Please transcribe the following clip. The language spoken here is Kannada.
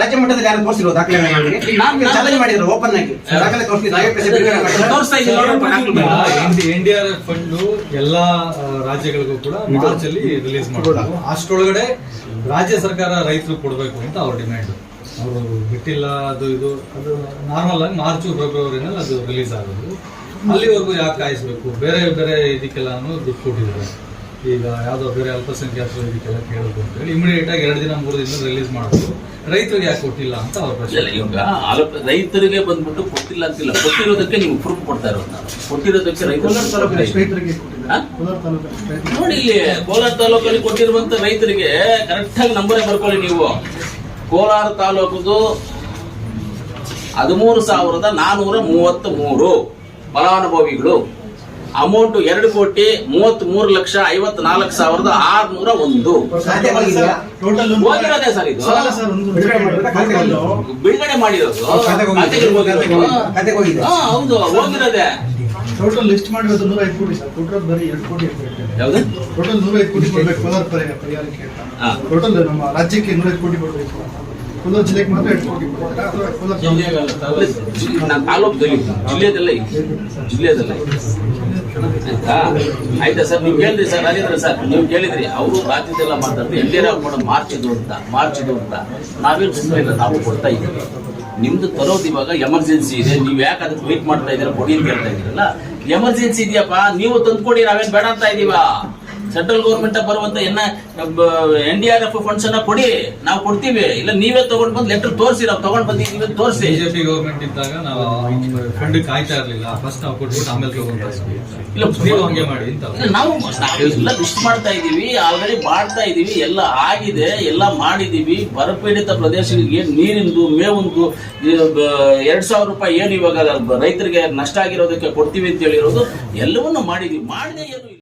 ರಾಜ್ಯ ಮಟ್ಟದಲ್ಲಿ ಯಾರು ತೋರಿಸಿರೋ ದಾಖಲೆಗಳನ್ನು ನಾನ್- ಚಾಲೆಂಜ್ ಮಾಡಿದ್ರು ಓಪನ್ ಆಗಿ. ದಾಖಲೆ ತೋರಿಸಿ N D R F fund ಎಲ್ಲಾ ರಾಜ್ಯಗಳಿಗೂ ಕೂಡ ಮಾರ್ಚ್ ಅಲ್ಲಿ ರಿಲೀಸ್ ಮಾಡಬೇಕು ಅಷ್ಟರೊಳಗಡೆ ರಾಜ್ಯ ಸರ್ಕಾರ ರೈತರು ಕೊಡಬೇಕು ಅಂತ ಅವ್ರ ಡಿಮ್ಯಾಂಡ್ ಅವರು ಬಿಟ್ಟಿಲ್ಲ ಅದು ಇದು ಅದು ನಾರ್ಮಲ್ ಆಗಿ ಮಾರ್ಚ್ ಫೆಬ್ರವರಿನಲ್ಲಿ ಅದು ರಿಲೀಸ್ ಆಗೋದು. ಅಲ್ಲಿವರೆಗೂ ಯಾಕೆ ಕಾಯಿಸ್ಬೇಕು? ಬೇರೆ ಬೇರೆ ಇದಕ್ಕೆಲ್ಲಾನು ದುಡ್ಡು ಕೊಟ್ಟಿದ್ದಾರೆ. ಈಗ ಯಾವುದೋ ಬೇರೆ ಅಲ್ಪಸಂಖ್ಯಾತರು ಇದಕ್ಕೆಲ್ಲ ಕೇಳಬೇಕು ಅಂತ ಹೇಳಿ ಇಮಿಡಿಯೇಟ್ ಆಗಿ ಎರಡು ದಿನ ಮೂರು ದಿನ ರಿಲೀಸ್ ಮಾಡೋದು ರೈತರಿಗೆ ಯಾಕೆ ಕೊಟ್ಟಿಲ್ಲ ಅಂತ ಅವ್ರ ಪ್ರಶ್ನೆ. ಇಲ್ಲ ಇವಾಗ ಆಲೋಪ ರೈತರಿಗೆ ಬಂದ್ಬಿಟ್ಟು ಕೊಟ್ಟಿಲ್ಲ ಅಂತಿಲ್ಲ ಕೊಟ್ಟಿರೋದಕ್ಕೆ ನೀವು ಪ್ರೂಫ್ ಕೊಡ್ತಾ ಇರೋದು ನಾನು. ಕೊಟ್ಟಿರೋದಕ್ಕೆ ರೈತರು ಹಾ? ನೋಡಿ ಇಲ್ಲಿ ಕೋಲಾರ ತಾಲೂಕಲ್ಲಿ ಕೊಟ್ಟಿರುವಂತ ರೈತರಿಗೆ ಕರೆಕ್ಟ್ ಆಗಿ ನಂಬರೇ ಬರ್ಕೊಳ್ಳಿ ನೀವು. ಕೋಲಾರ ತಾಲೂಕದು ಹದಿಮೂರು ಸಾವಿರದ ನಾನೂರ ಮೂವತ್ತ್ ಮೂರು. ಫಲಾನುಭವಿಗಳು ಅಮೌಂಟ್ ಎರಡು ಕೋಟಿ ಮೂವತ್ತ್ ಮೂರು ಲಕ್ಷ ಐವತ್ ನಾಲ್ಕು ಸಾವಿರದ ಆರ್ನೂರ ಒಂದು. ಖಾತೆಗಳಿದೆಯಾ? ಹೋಗಿರೋದೇ ಸರ್ ಇದು? ಬಿಡುಗಡೆ ಮಾಡಿರೋದಾ? ಹೌದು ಹೋಗಿರೋದೆ? ಟೋಟಲ್ ಲಿಸ್ಟ್ ಮಾಡಿರೋದು ನೂರ ಐದು ಕೋಟಿ ಸರ್. ಟೋಟಲ್ ಬರೀ ಎರಡು ಕೋಟಿ. ಯಾವ್ದು? ಟೋಟಲ್ ನೂರ ಐದು ಕೋಟಿ ಕೊಡ್ಬೇಕು ಕೋಲಾರ ಪರಿಹಾರಕ್ಕೆ ಹಾ. ಟೋಟಲ್ ನಮ್ಮ ರಾಜ್ಯಕ್ಕೆ ನೂರ ಐದು ಕೋಟಿ ಕೊಡಬೇಕು ಜಿಲ್ಲೆಗೆ ಮಾತ್ರ ನಾನು ತಾಲೂಕಲ್ಲಿ ಜಿಲ್ಲೆದಲ್ಲ ಜಿಲ್ಲೆದಲ್ಲ ಆಯ್ತಾ? ಆಯ್ತಾ ಸರ್ ನೀವು ಕೇಳಿದ್ರಿ ಸರ್ ರಾಜೇಂದ್ರ ಸರ್ ನೀವು ಕೇಳಿದ್ರಿ ಅವರು ರಾಜ್ಯದೆಲ್ಲ ಮಾತಾಡ್ತಾರೆ ಎಲ್ಲಿರ ಕೂಡ ಮಾರ್ಚ್ ಇದು ಅಂತ ಮಾರ್ಚಿದ್ರು ಇದು ಅಂತ. ನಾವೇನು ಸುಮ್ಮನೆ ಇಲ್ಲ ನಾವು ಕೊಡ್ತಾ ಇದ್ದೀವಿ. ನಿಮ್ದು ತರೋದು ಇವಾಗ ಎಮರ್ಜೆನ್ಸಿ ಇದೆ ನೀವು ಯಾಕೆ ಅದಕ್ಕೆ ವೇಟ್ ಮಾಡ್ತಾ ಇದ್ದೀರಾ ಕೊಡಿ ಅಂತ ಹೇಳ್ತಾ ಇದ್ದೀರಲ್ಲ? ಎಮರ್ಜೆನ್ಸಿ ಇದೆಯಪ್ಪ ನೀವು ತಂದ್ಕೊಡಿ ನಾವೇನು ಬೇಡ ಅಂತ ಇದೀವ ಸೆಂಟ್ರಲ್ ಗೌರ್ಮೆಂಟ್ ಬರುವಂತ ಎನ್ನ N D R F funds ಅನ್ನ ಕೊಡಿ. ನಾವು ಕೊಡ್ತೀವಿ. ಇಲ್ಲ ನೀವೇ ತಗೊಂಡ್ ಬಂದು ಲೆಟರ್ ತೋರಿಸಿ ನಾವು ತಗೊಂಡ್ ಬಂದಿದ್ದೀವಿ ನೀವೇ ತೋರಿಸಿ. ಬಿಜೆಪಿ ಗೌರ್ಮೆಂಟ್ ಇದ್ದಾಗ ನಾವು ಫಂಡ್ ಕಾಯ್ತಾ ಇರ್ಲಿಲ್ಲ. ಫಸ್ಟ್ ನಾವು ಕೊಟ್ಬಿಟ್ಟು ಆಮೇಲೆ ತಗೊಂಡ್ ಇಲ್ಲ, ಹಂಗೆ ಮಾಡಿ ಅಂತ ನಾವು ಎಲ್ಲ ಲಿಸ್ಟ್ ಮಾಡ್ತಾ ಇದೀವಿ ಆಲ್ರೆಡಿ ಮಾಡ್ತಾ ಇದೀವಿ ಎಲ್ಲ ಆಗಿದೆ. ಎಲ್ಲ ಮಾಡಿದೀವಿ ಬರಪೀಡಿತ ಪ್ರದೇಶಗಳಿಗೆ ನೀರಿಂದು ಮೇವೊಂದು ಎರಡ್ ಸಾವಿರ ರೂಪಾಯಿ ಏನು ಇವಾಗ ರೈತರಿಗೆ ನಷ್ಟ ಆಗಿರೋದಕ್ಕೆ ಕೊಡ್ತೀವಿ ಅಂತ ಹೇಳಿರೋದು ಎಲ್ಲವನ್ನೂ ಮಾಡಿದೀವಿ ಮಾಡದೆ ಏನು.